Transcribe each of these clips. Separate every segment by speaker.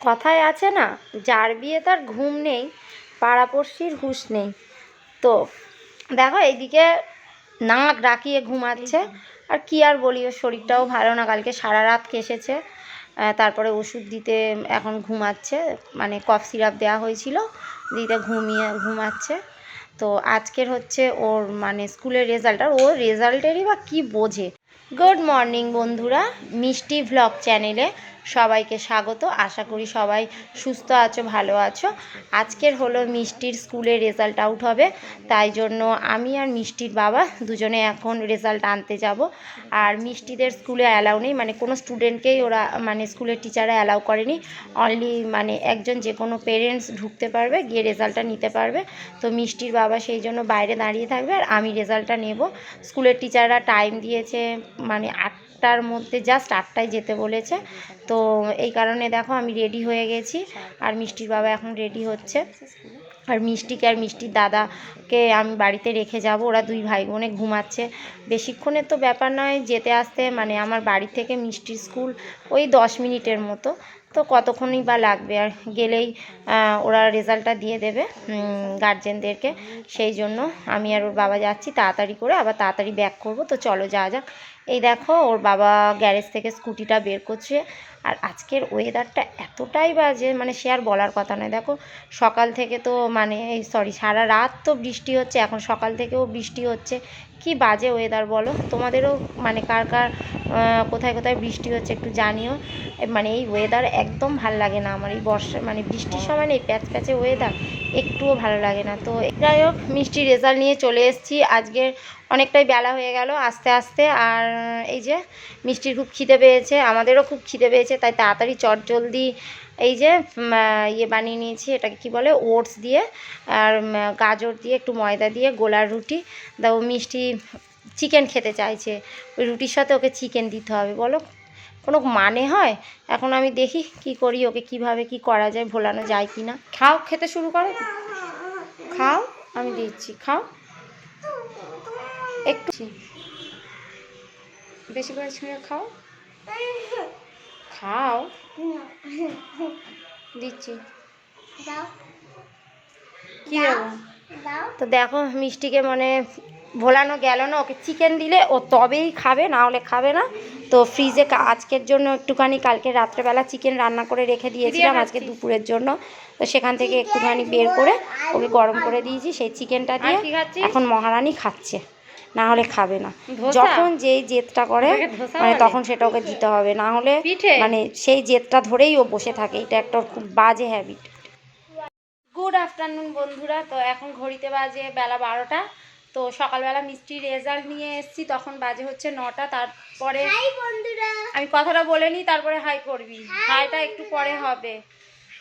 Speaker 1: কথায় আছে না, যার বিয়ে তার ঘুম নেই, পাড়াপড়শির হুঁশ নেই। তো দেখো, এইদিকে নাক ডাকিয়ে ঘুমাচ্ছে, আর কি আর বলি, ওর শরীরটাও ভালো না, কালকে সারা রাত কেসেছে তারপরে ওষুধ দিতে এখন ঘুমাচ্ছে মানে কফ সিরাপ দেওয়া হয়েছিল, দিতে ঘুমিয়ে, ঘুমাচ্ছে। তো আজকের হচ্ছে ওর মানে স্কুলের রেজাল্ট আর ওর রেজাল্টেরই বা কী বোঝে। গুড মর্নিং বন্ধুরা, মিষ্টি ভ্লগ চ্যানেলে সবাইকে স্বাগত। আশা করি সবাই সুস্থ আছো, ভালো আছো। আজকের হলো মিষ্টির স্কুলে রেজাল্ট আউট হবে। তাই জন্য আমি আর মিষ্টির বাবা দুজনে এখন রেজাল্ট আনতে যাব। আর মিষ্টিদের স্কুলে অ্যালাউ নেই। মানে কোনো স্টুডেন্টকেই ওরা মানে স্কুলের টিচাররা অ্যালাউ করেনি। অনলি মানে একজন যে কোনো পেরেন্টস ঢুকতে পারবে, গিয়ে রেজাল্টটা নিতে পারবে। তো মিষ্টির বাবা সেই জন্য বাইরে দাঁড়িয়ে থাকবে আর আমি রেজাল্টটা নেব। স্কুলের টিচাররা টাইম দিয়েছে মানে আটটার মধ্যে জাস্ট আটটায় যেতে বলেছে। তো এই কারণে দেখো আমি রেডি হয়ে গেছি। আর মিষ্টির বাবা এখন রেডি হচ্ছে। আর মিষ্টিকে আর মিষ্টির দাদাকে আমি বাড়িতে রেখে যাব। ওরা দুই ভাই বোনে ঘুমাচ্ছে। বেশিক্ষণের তো ব্যাপার নয়, যেতে আসতে। মানে আমার বাড়ি থেকে মিষ্টির স্কুল ওই দশ মিনিটের মতো। তো কতক্ষণই বা লাগবে? আর গেলেই ওরা রেজাল্টটা দিয়ে দেবে গার্জেনদেরকে সেই জন্য আমি আর ওর বাবা যাচ্ছি। তাড়াতাড়ি করে আবার তাড়াতাড়ি ব্যাক করব। তো চলো যাওয়া যাক। এই দেখো, ওর বাবা গ্যারেজ থেকে স্কুটিটা বের করছে। আর আজকের ওয়েদারটা এতটাই বাজে মানে সে আর বলার কথা নয়। দেখো, সকাল থেকে তো মানে এই সরি সারা রাত তো বৃষ্টি হচ্ছে, এখন সকাল থেকেও বৃষ্টি হচ্ছে। কি বাজে ওয়েদার বলো? তোমাদেরও মানে কার কার কোথায় কোথায় বৃষ্টি হচ্ছে একটু জানিও। মানে এই ওয়েদার একদম ভালো লাগে না আমার। এই বর্ষা মানে বৃষ্টির সময় না এই প্যাচ প্যাচে ওয়েদার একটুও ভালো লাগে না। তো যাই হোক মিষ্টি রেজাল্ট নিয়ে চলে এসেছি। আজকে অনেকটাই বেলা হয়ে গেল আস্তে আস্তে, আর এই যে মিষ্টির খুব খিদে পেয়েছে, আমাদেরও খুব খিদে পেয়েছে, তাই তাড়াতাড়ি চট জলদি এই যে ইয়ে বানিয়ে নিয়েছি, এটাকে কি বলে, ওটস দিয়ে, আর গাজর দিয়ে, একটু ময়দা দিয়ে, গোলার রুটি। দাও, মিষ্টি চিকেন খেতে চাইছে, ওই রুটির সাথে ওকে চিকেন দিতে হবে, বলো। কোনো মানে হয়? এখন আমি দেখি কি করি, ওকে কীভাবে কি করা যায়, ভোলানো যায় কি না খাও, খেতে শুরু করো। খাও, আমি দিচ্ছি, খাও। একটু বেশি। করে ছিঁড়ে খাও। খাও। দিচ্ছি। কি তো দেখো মিষ্টিকে মানে ভোলানো গেল না ওকে চিকেন দিলে ও তবেই খাবে না হলে খাবে না। তো ফ্রিজে আজকের জন্য একটুখানি কালকে রাত্রেবেলা চিকেন রান্না করে রেখে দিয়েছিলাম আজকে দুপুরের জন্য। তো সেখান থেকে একটুখানি বের করে ওকে গরম করে দিয়েছি সেই চিকেনটা দিয়ে। এখন মহারানী খাচ্ছে। না হলে খাবে না। যখন যেই জেদটা করে মানে তখন সেটা ওকে দিতে হবে। না হলে মানে সেই জেদটা ধরেই ও বসে থাকে। এটা একটা খুব বাজে হ্যাবিট গুড আফটারনুন বন্ধুরা। তো এখন ঘড়িতে বাজে বেলা বারোটা। তো সকালবেলা মিষ্টির রেজাল্ট নিয়ে এসেছি। তখন বাজে হচ্ছে নটা। তারপরে আমি কথাটা বলে নিই তারপরে হাই করবি। হাইটা একটু পরে হবে।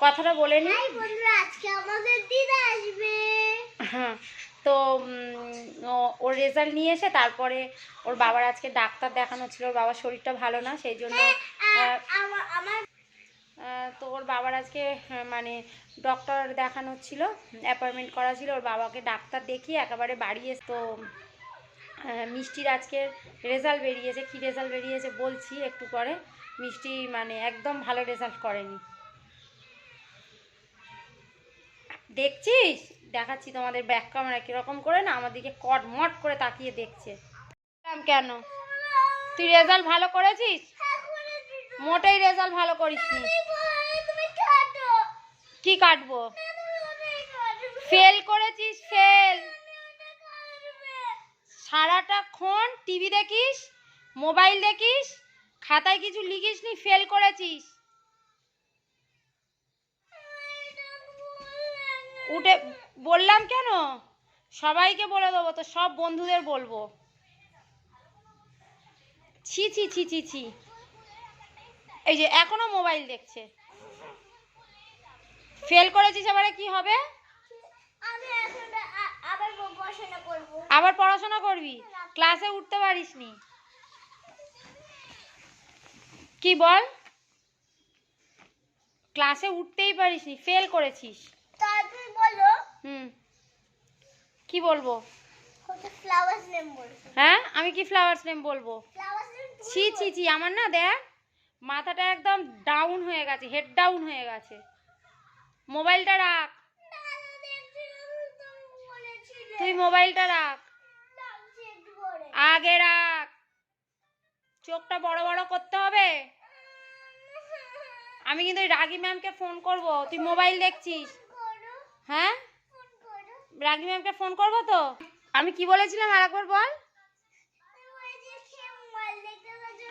Speaker 1: কথাটা বলে নিই।
Speaker 2: আজকে আমাদের দিদা আসবে।
Speaker 1: হ্যাঁ। তো ও- ওর রেজাল্ট নিয়ে এসে তারপরে ওর বাবার আজকে ডাক্তার দেখানো ছিল ওর বাবার শরীরটা ভালো না সেই জন্য আহ, তো ওর বাবার আজকে মানে ডক্টর দেখানো ছিল অ্যাপয়েন্টমেন্ট করা ছিল ওর বাবাকে ডাক্তার দেখিয়ে একেবারে বাড়িয়ে তো মিষ্টির আজকের রেজাল্ট বেরিয়েছে কি রেজাল্ট বেরিয়েছে বলছি একটু পরে মিষ্টি মানে একদম ভালো রেজাল্ট করেনি। দেখছিস? দেখাচ্ছি তোমাদের ব্যাক ক্যামেরা কীরকম করে না, আমার দিকে কট মট করে তাকিয়ে দেখছে। কেন? তুই রেজাল্ট ভালো করেছিস? মোটেই রেজাল্ট ভালো করিসনি।
Speaker 2: তুমি কাটো
Speaker 1: কি কাটবো? ফেল করেছিস ফেল সারাটা ক্ষণ টিভি দেখিস মোবাইল দেখিস, খাতায় কিছু লিখিস নি ফেল করেছিস। উঠে বললাম কেন? সবাইকে বলে দেবো তো সব বন্ধুদের বলব। ছি ছি ছি ছি ছি। এই যে এখনও মোবাইল দেখছে। ফেল করেছিস এবারে কি হবে?
Speaker 2: আবার পড়াশোনা করব।
Speaker 1: আবার পড়াশোনা করবি? ক্লাসে উঠতে পারিসনি। কি বল? ক্লাসে উঠতেই পারিস নি ফেল করেছিস। হুম। কি বলব? হ্যাঁ? আমি কি ফ্লাওয়ার্স নেম বলব? ছি ছি ছি আমার না দেখ মাথাটা একদম ডাউন হয়ে গেছে হেড ডাউন হয়ে গেছে। মোবাইলটা রাখ। তুই মোবাইলটা রাখ। আগে রাখ। চোখটা বড় বড় করতে হবে। আমি কিন্তু রাগি ম্যামকে ফোন করব। তুই মোবাইল দেখছিস। হ্যাঁ?
Speaker 2: ফোন
Speaker 1: রাগি ম্যামকে ফোন করব তো? আমি কি বলেছিলাম আরেকবার বল?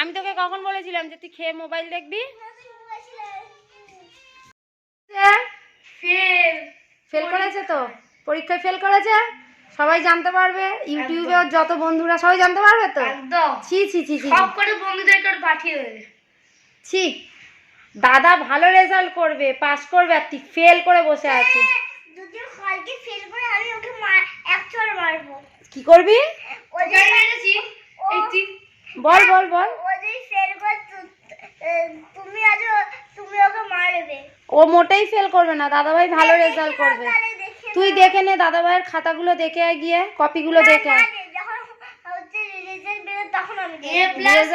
Speaker 2: আমি
Speaker 1: তোকে কখন বলেছিলাম যে তুই খেয়ে মোবাইল দেখবি? ফেল ফেল করেছে তো? পরীক্ষায় ফেল করেছে? সবাই জানতে পারবে। ইউটিউবে যত বন্ধুরা সবাই জানতে পারবে তো?
Speaker 2: একদম।
Speaker 1: ছি ছি ছি ছি।
Speaker 2: সব করে বন্ধুদেরকে পাঠিয়ে দেবে।
Speaker 1: ছি। দাদা ভালো রেজাল্ট করবে পাস করবে আর তুই ফেল করে বসে আছিস।
Speaker 2: কালকে ফেল করে আমি ওকে মার এক চড় মারবো।
Speaker 1: কি করবি?
Speaker 2: ও যে মেরেছি
Speaker 1: বল বল বল।
Speaker 2: ও যদি ফেল করে তুমি আজ তুমি ওকে মারবে।
Speaker 1: ও মোটেই ফেল করবে না দাদা ভাই ভালো রেজাল্ট করবে। তুই দেখে নে দাদা ভাইয়ের খাতাগুলো দেখে আয় গিয়ে কপিগুলো দেখে আয়।
Speaker 2: না, যখন হচ্ছে রেজাল্ট বেরো তখন আমি
Speaker 1: এ প্লাস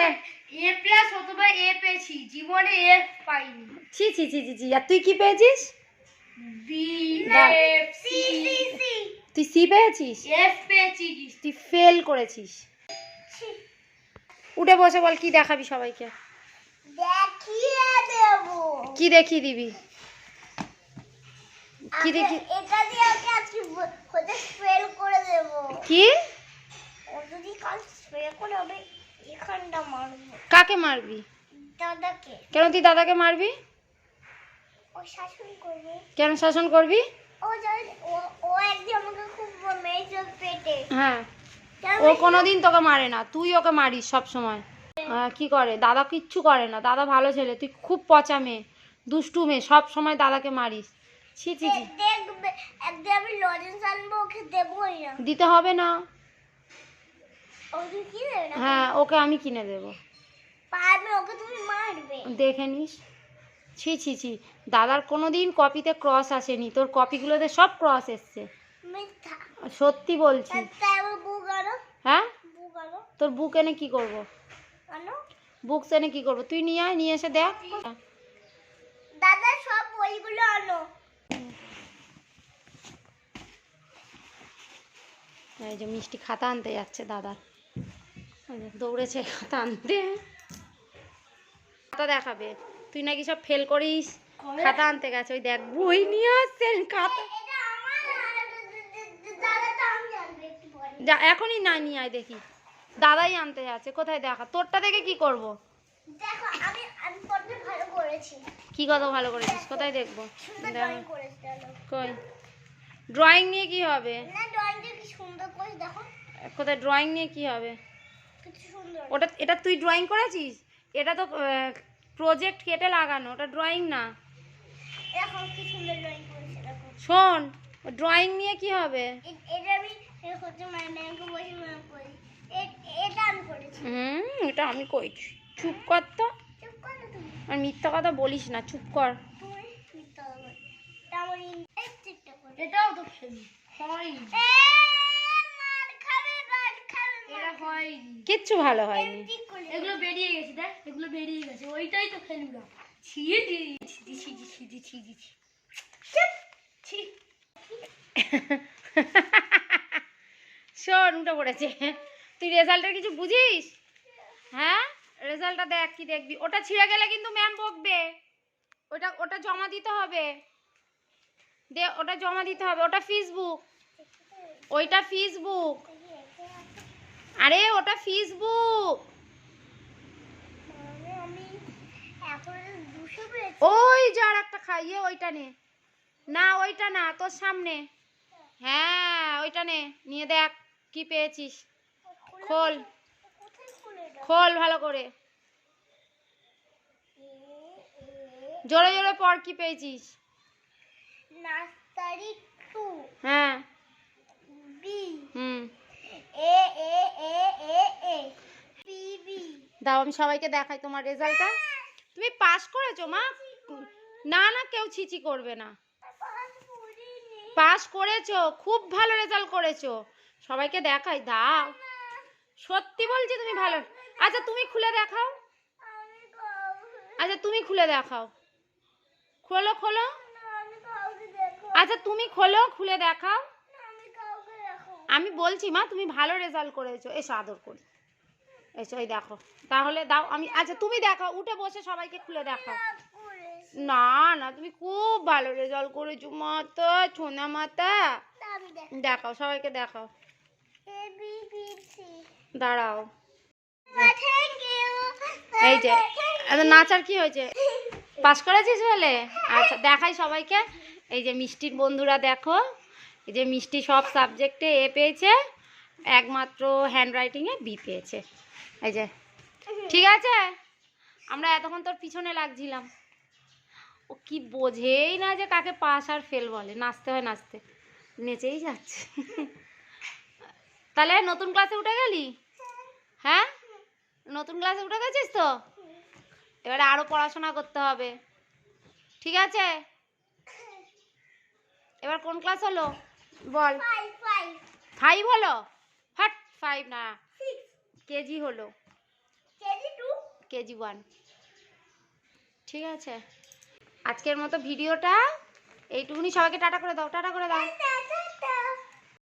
Speaker 2: এ প্লাস অথবা এ পেয়েছি জীবনে এ পাইনি।
Speaker 1: ছি ছি ছি ছি ছি আর তুই কি পেয়েছিস? তুই সি পেয়েছিস? তুই ফেল করেছিস। উঠে বসে বল কি দেখাবি সবাইকে? কি দেখিয়ে দিবি? কি দেখি
Speaker 2: এটা দিয়ে আজকে হতে করে দেবো।
Speaker 1: কি?
Speaker 2: ও যদি কাল ফেল করে হবে এখানটা মারবো।
Speaker 1: কাকে মারবি?
Speaker 2: দাদাকে।
Speaker 1: কেন তুই দাদাকে মারবি?
Speaker 2: ও শাসন করবে।
Speaker 1: কেন শাসন করবি?
Speaker 2: ও ও ও একদিন আমাকে খুব মেরেছে পেটে।
Speaker 1: হ্যাঁ। ও কোনোদিন তোকে মারে না তুই ওকে মারিস সব সময় কি করে? দাদা কিচ্ছু করে না দাদা ভালো ছেলে তুই খুব পচা মেয়ে দুষ্টু মেয়ে সব সময় দাদাকে মারিস। ছি ছি ছি।
Speaker 2: দে- দেখবে একদিন আমি লজেন্স আনব ওকে দেবোই না।
Speaker 1: দিতে হবে না? হ্যাঁ ওকে আমি কিনে দেবো।
Speaker 2: পারবে ওকে তুমি মারবে।
Speaker 1: দেখে নিস। ছি ছি ছি। দাদার কোনো দিন কপিতে ক্রস আসেনি। তোর কপিগুলোতে সব ক্রস এসছে। সত্যি বলছি। হ্যাঁ? তোর বুক এনে কি করব? বুক এনে কি করব? তুই নিয়ে আয় নিয়ে এসে দেখ।
Speaker 2: দাদা সব বইগুলো আনো।
Speaker 1: এই যে মিষ্টি খাতা আনতে যাচ্ছে দাদার। দৌড়েছে খাতা আনতে। খাতা দেখাবে। তুই নাকি সব ফেল করিস? খাতা আনতে গেছে ওই দেখ বই নিয়ে আসছেন খাতা। যা এখনই না নিয়ে আয় দেখি। দাদাই আনতে যাচ্ছে কোথায় দেখা? তোরটা দেখে কি করব?
Speaker 2: দেখো আমি আমি পড়তে ভালো করেছি।
Speaker 1: কি কত ভালো করেছিস? কোথায় দেখব? কই? ড্রয়িং নিয়ে কি হবে?
Speaker 2: না ড্রয়িংটা কি সুন্দর করে দেখো।
Speaker 1: কোথায় ড্রয়িং নিয়ে কি হবে? ওটা এটা তুই ড্রয়িং করেছিস? এটা তো প্রজেক্ট কেটে লাগানো ওটা ড্রয়িং না। শোন ড্রয়িং নিয়ে কি হবে?
Speaker 2: এটা আমি মানে
Speaker 1: হুম এটা আমি কইছি চুপ কর তো।
Speaker 2: চুপ করো
Speaker 1: আর মিথ্যা কথা বলিস না চুপ কর।
Speaker 2: তুমি মিথ্যা বলো। এটা আমার ইং- এই চিত্রটা করে।
Speaker 3: এটাও তো
Speaker 1: কিচ্ছু ভালো হয়নি
Speaker 3: এগুলো বেরিয়ে গেছে দেখ এগুলো বেরিয়ে গেছে। ওইটাই তো ফেলুরা ছিয়ে দিয়ে ছিজি ছিজি ছিজি ছিজি ছি
Speaker 1: শোন উঠে পড়েছে। তুই রেজাল্টের কিছু বুঝিস? হ্যাঁ? রেজাল্টটা দেখ কি দেখবি। ওটা ছিঁড়ে গেলে কিন্তু ম্যাম বকবে। ওটা ওটা জমা দিতে হবে। দে ওটা জমা দিতে হবে। ওটা ফেসবুক ওইটা ফেসবুক আরে ওটা ফেসবুক ওই যার একটা খাইয়ে ওইটা নে। না ওইটা না তোর সামনে। হ্যাঁ ওইটা নে নিয়ে দেখ কি পেয়েছিস। খোল
Speaker 2: খুলে।
Speaker 1: ভালো করে। জোরে জোরে পর কি পেয়েছিস। হ্যাঁ
Speaker 2: B
Speaker 1: hmm
Speaker 2: A A A A A B B
Speaker 1: দাও, আমি সবাইকে দেখাই তোমার রেজাল্টটা তুমি পাস করেছ, মা? না না, কেউ ছিচি করবে না। পাস করেছ, খুব ভালো রেজাল্ট করেছ। সবাইকে দেখাই, দাও। সত্যি বলছি, তুমি ভালো আচ্ছা তুমি খুলে দেখাও। আচ্ছা তুমি খুলে দেখাও। খোলো খোলো। আচ্ছা তুমি খোলো, খুলে দেখাও।
Speaker 2: আমি
Speaker 1: আমি বলছি, মা, তুমি ভালো রেজাল্ট করেছ। এসো, আদর করি। এসো, এই দেখো। তাহলে দাও, আমি আচ্ছা তুমি দেখাও, উঠে বসে সবাইকে খুলে
Speaker 2: করেছি।
Speaker 1: না না, তুমি খুব ভালো রেজাল্ট করেছ মাতা ছোনা মাতা। দেখাও, সবাইকে দেখাও। দাঁড়াও। এই যে নাচার কি হয়েছে? পাস করেছিস বলে? আচ্ছা দেখাই সবাইকে। এই যে মিষ্টির বন্ধুরা, দেখো। এই যে মিষ্টি সব সাবজেক্টে এ পেয়েছে। একমাত্র হ্যান্ড রাইটিংয়ে বি পেয়েছে। এই যে ঠিক আছে? আমরা এতক্ষণ তোর পিছনে লাগছিলাম। ও কি বোঝেই না যে কাকে পাস আর ফেল বলে। নাচতে হয় নাচতে। নেচেই যাচ্ছে। তাহলে নতুন ক্লাসে উঠে গেলি? হ্যাঁ? নতুন ক্লাসে উঠে গেছিস তো? এবারে আরও পড়াশোনা করতে হবে। ঠিক আছে? এবার কোন ক্লাস হলো? বল।
Speaker 2: ফাইভ
Speaker 1: হলো? ফাইভ না? কেজি হলো? কেজি ওয়ান ঠিক আছে। আজকের মতো ভিডিওটা এইটুকুনি সবাইকে টাটা করে দাও টাটা করে দাও।